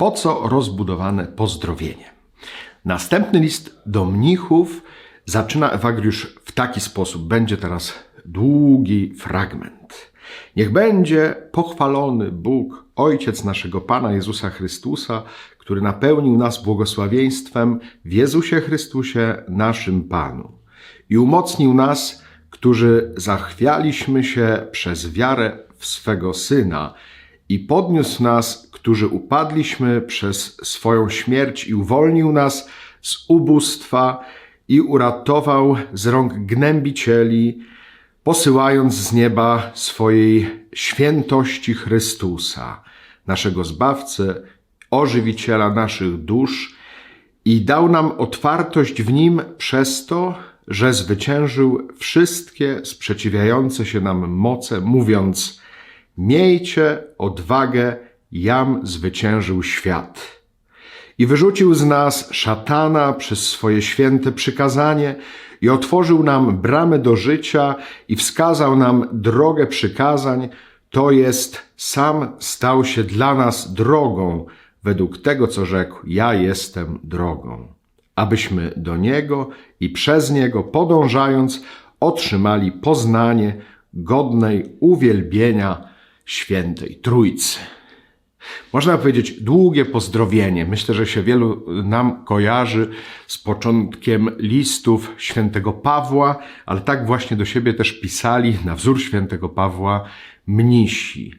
Po co rozbudowane pozdrowienie? Następny list do mnichów zaczyna Ewagriusz w taki sposób. Będzie teraz długi fragment. Niech będzie pochwalony Bóg, Ojciec naszego Pana Jezusa Chrystusa, który napełnił nas błogosławieństwem w Jezusie Chrystusie, naszym Panu, i umocnił nas, którzy zachwialiśmy się przez wiarę w swego Syna, i podniósł nas, którzy upadliśmy przez swoją śmierć, i uwolnił nas z ubóstwa, i uratował z rąk gnębicieli, posyłając z nieba swojej świętości Chrystusa, naszego Zbawcę, ożywiciela naszych dusz, i dał nam otwartość w nim przez to, że zwyciężył wszystkie sprzeciwiające się nam moce, mówiąc: Miejcie odwagę, jam zwyciężył świat. I wyrzucił z nas szatana przez swoje święte przykazanie, i otworzył nam bramy do życia, i wskazał nam drogę przykazań, to jest, sam stał się dla nas drogą, według tego, co rzekł: Ja jestem drogą. Abyśmy do Niego i przez Niego podążając, otrzymali poznanie godnej uwielbienia świętej Trójcy. Można powiedzieć długie pozdrowienie. Myślę, że się wielu nam kojarzy z początkiem listów świętego Pawła, ale tak właśnie do siebie też pisali na wzór świętego Pawła mnisi.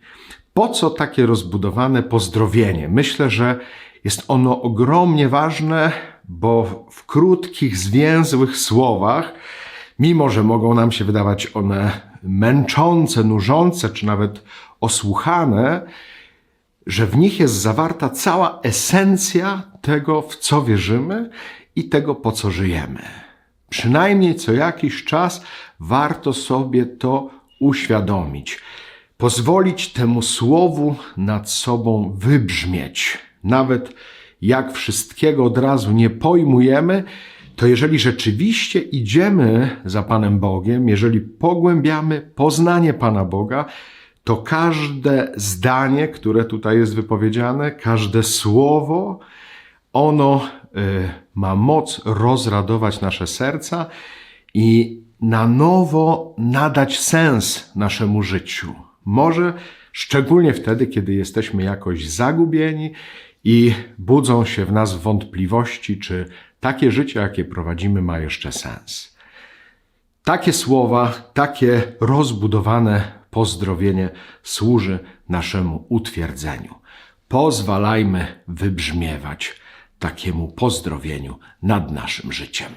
Po co takie rozbudowane pozdrowienie? Myślę, że jest ono ogromnie ważne, bo w krótkich, zwięzłych słowach, mimo że mogą nam się wydawać one męczące, nużące, czy nawet osłuchane, że w nich jest zawarta cała esencja tego, w co wierzymy i tego, po co żyjemy. Przynajmniej co jakiś czas warto sobie to uświadomić, pozwolić temu słowu nad sobą wybrzmieć. Nawet jak wszystkiego od razu nie pojmujemy, to jeżeli rzeczywiście idziemy za Panem Bogiem, jeżeli pogłębiamy poznanie Pana Boga, to każde zdanie, które tutaj jest wypowiedziane, każde słowo, ono y, ma moc rozradować nasze serca i na nowo nadać sens naszemu życiu. Może szczególnie wtedy, kiedy jesteśmy jakoś zagubieni i budzą się w nas wątpliwości, czy takie życie, jakie prowadzimy, ma jeszcze sens. Takie słowa, takie rozbudowane pozdrowienie służy naszemu utwierdzeniu. Pozwalajmy wybrzmiewać takiemu pozdrowieniu nad naszym życiem.